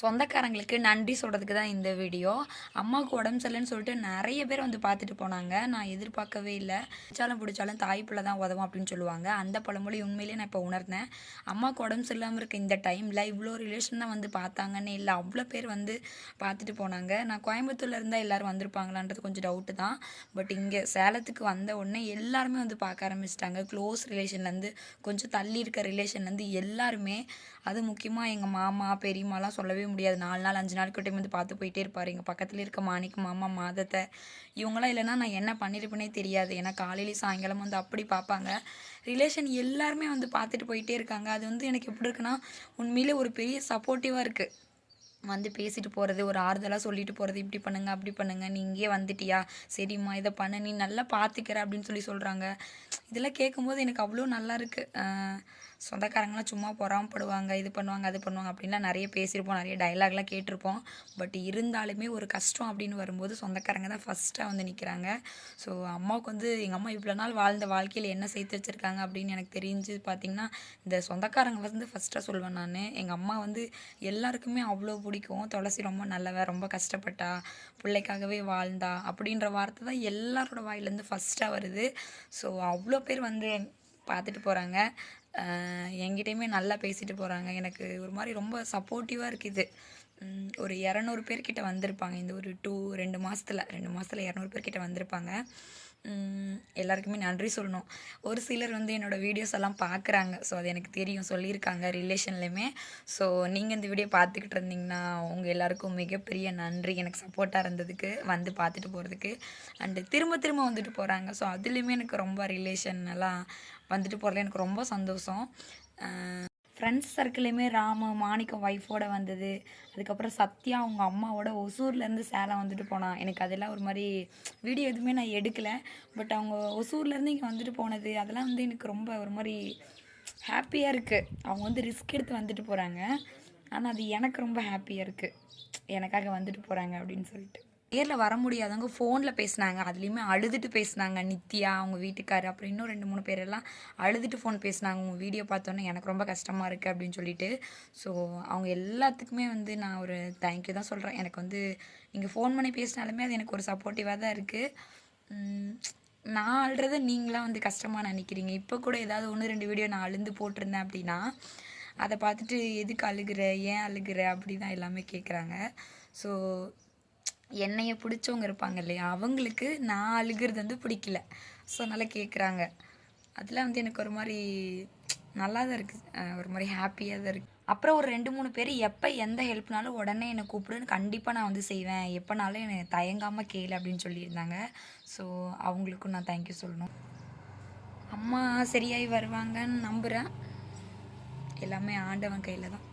சொந்தக்காரங்களுக்கு நன்றி சொல்கிறதுக்கு தான் இந்த வீடியோ அம்மாவுக்கு உடம்பு சரியில்லைன்னு சொல்லிட்டு நிறைய பேர் வந்து பார்த்துட்டு போனாங்க. நான் எதிர்பார்க்கவே இல்லை. பிடிச்சாலும் பிடிச்சாலும் தாய் பிள்ளை தான் உதவும் அப்படின்னு சொல்லுவாங்க. அந்த பழமொழி உண்மையிலேயே நான் இப்போ உணர்ந்தேன். அம்மாவுக்கு உடம்பு சரியில்லாமல் இருக்க இந்த டைமில் இவ்வளோ ரிலேஷன் தான் வந்து பார்த்தாங்கன்னு இல்லை. அவ்வளோ பேர் வந்து பார்த்துட்டு போனாங்க. நான் கோயம்புத்தூரில் இருந்தால் எல்லோரும் வந்திருப்பாங்களான்றது கொஞ்சம் டவுட்டு தான். பட் இங்கே சேலத்துக்கு வந்த உடனே எல்லாருமே வந்து பார்க்க ஆரம்பிச்சிட்டாங்க. க்ளோஸ் ரிலேஷன்லேருந்து கொஞ்சம் தள்ளி இருக்க ரிலேஷன்லேருந்து எல்லாருமே. அது முக்கியமாக எங்கள் மாமா பெரியம்மாலாம் சொல்லவே முடியாது. நாலு நாள் அஞ்சு நாள் கிட்டே வந்து பார்த்து போயிட்டே இருப்பார். எங்கள் பக்கத்தில் இருக்க மாணிக்கு மாமா மாதத்தை. இவங்களாம் இல்லைன்னா நான் என்ன பண்ணியிருப்பேனே தெரியாது. ஏன்னா காலையிலேயும் சாயங்காலம் வந்து அப்படி பார்ப்பாங்க. ரிலேஷன் எல்லாருமே வந்து பார்த்துட்டு போயிட்டே இருக்காங்க. அது வந்து எனக்கு எப்படி இருக்குன்னா உண்மையிலே ஒரு பெரிய சப்போர்ட்டிவாக இருக்குது வந்து பேசிட்டு போகிறது ஒரு ஆறுதலாக சொல்லிட்டு போகிறது இப்படி பண்ணுங்க அப்படி பண்ணுங்க நீ இங்கேயே வந்துட்டியா? சரிம்மா இதை பண்ண நீ நல்லா பார்த்துக்கிற அப்படின்னு சொல்லி சொல்கிறாங்க இதெல்லாம் கேட்கும்போது எனக்கு அவ்வளோ நல்லா இருக்குது சொந்தக்காரங்களாம் சும்மா பொறாமப்படுவாங்க இது பண்ணுவாங்க அது பண்ணுவாங்க அப்படின்லாம் நிறைய பேசியிருப்போம் நிறைய டைலாக்லாம் கேட்டிருப்போம். பட் இருந்தாலுமே ஒரு கஷ்டம் அப்படின்னு வரும்போது சொந்தக்காரங்க தான் ஃபஸ்ட்டாக வந்து நிற்கிறாங்க ஸோ அம்மாவுக்கு வந்து எங்கள் அம்மா இவ்வளோ நாள் வாழ்ந்த வாழ்க்கையில் என்ன சேர்த்து வச்சுருக்காங்க அப்படின்னு எனக்கு தெரிஞ்சு பார்த்திங்கன்னா இந்த சொந்தக்காரங்க வந்து ஃபஸ்ட்டாக சொல்வேன் நான். எங்கள் அம்மா வந்து எல்லாருக்குமே அவ்வளோ பிடிக்கும். துளசி ரொம்ப நல்லவ ரொம்ப கஷ்டப்பட்டா பிள்ளைக்காகவே வாழ்ந்தா அப்படின்ற வார்த்தை தான் எல்லாரோட வாயிலேருந்து ஃபஸ்ட்டாக வருது. ஸோ அவ்வளோ பேர் வந்து பார்த்துட்டு போகிறாங்க என்கிட்டயுமே நல்லா பேசிட்டு போகிறாங்க எனக்கு ஒரு மாதிரி ரொம்ப சப்போர்ட்டிவாக இருக்குது. ஒரு இரநூறு பேர்கிட்ட வந்திருப்பாங்க. இந்த ஒரு டூ ரெண்டு மாதத்தில் ரெண்டு மாதத்தில் இரநூறு பேர்கிட்ட வந்திருப்பாங்க. எல்லாருக்குமே நன்றி சொல்லணும். ஒரு சிலர் வந்து என்னோடய வீடியோஸ் எல்லாம் பார்க்குறாங்க ஸோ அது எனக்கு தெரியும். சொல்லியிருக்காங்க ரிலேஷன்லையுமே ஸோ நீங்கள் இந்த வீடியோ பார்த்துக்கிட்டு இருந்தீங்கன்னா உங்கள் எல்லாருக்கும் மிகப்பெரிய நன்றி. எனக்கு சப்போர்ட்டாக இருந்ததுக்கு வந்து பார்த்துட்டு போகிறதுக்கு அண்டு திரும்ப திரும்ப வந்துட்டு போகிறாங்க ஸோ அதுலேயுமே எனக்கு ரொம்ப ரிலேஷன் எல்லாம் வந்துட்டு போகிறதுல எனக்கு ரொம்ப சந்தோஷம். ஃப்ரெண்ட்ஸ் சர்க்கிளையுமே ராமு மாணிக்கம் ஒய்ஃபோட வந்தது. அதுக்கப்புறம் சத்யா அவங்க அம்மாவோட ஒசூர்லேருந்து சேலம் வந்துட்டு போனான் எனக்கு அதெல்லாம் ஒரு மாதிரி வீடியோ எதுவுமே நான் எடுக்கலை. பட் அவங்க ஒசூர்லேருந்து இங்கே வந்துட்டு போனது அதெல்லாம் வந்து எனக்கு ரொம்ப ஒரு மாதிரி ஹாப்பியாக இருக்குது அவங்க வந்து ரிஸ்க் எடுத்து வந்துட்டு போகிறாங்க ஆனால் அது எனக்கு ரொம்ப ஹாப்பியாக இருக்குது எனக்காக வந்துட்டு போகிறாங்க அப்படின்னு சொல்லிட்டு. நேரில் வர முடியாதவங்க ஃபோனில் பேசினாங்க. அதுலேயுமே அழுதுட்டு பேசினாங்க. நித்யா அவங்க வீட்டுக்கார் அப்புறம் இன்னும் ரெண்டு மூணு பேர் எல்லாம் அழுதுட்டு ஃபோன் பேசினாங்க. உங்கள் வீடியோ பார்த்தோன்னே எனக்கு ரொம்ப கஷ்டமாக இருக்குது அப்படின்னு சொல்லிட்டு. ஸோ அவங்க எல்லாத்துக்குமே வந்து நான் ஒரு தேங்க்யூ தான் சொல்கிறேன் எனக்கு வந்து நீங்கள் ஃபோன் பண்ணி பேசினாலுமே அது எனக்கு ஒரு சப்போர்ட்டிவாக தான் இருக்குது நான் அழுறத நீங்களாம் வந்து கஷ்டமாக நினைக்கிறீங்க? இப்போ கூட ஏதாவது ஒன்று ரெண்டு வீடியோ நான் அழுந்து போட்டிருந்தேன் அப்படின்னா அதை பார்த்துட்டு எதுக்கு அழுகிற? ஏன் அழுகிற? அப்படி தான் எல்லாமே கேட்குறாங்க ஸோ என்னையை பிடிச்சவங்க இருப்பாங்க இல்லையா? அவங்களுக்கு நான் அழுகிறது வந்து பிடிக்கல. ஸோ அதனால் கேட்குறாங்க அதெல்லாம் வந்து எனக்கு ஒரு மாதிரி நல்லா தான் இருக்குது ஒரு மாதிரி ஹாப்பியாக தான் இருக்குது அப்புறம் ஒரு ரெண்டு மூணு பேர் எப்போ எந்த ஹெல்ப்னாலும் உடனே என்னை கூப்பிடுன்னு கண்டிப்பாக நான் வந்து செய்வேன். எப்போனாலும் என்னை தயங்காமல் கேளு அப்படின்னு சொல்லியிருந்தாங்க. ஸோ அவங்களுக்கும் நான் தேங்க்யூ சொல்லணும். அம்மா சரியாகி வருவாங்கன்னு நம்புகிறேன் எல்லாமே ஆண்டவன் கையில் தான்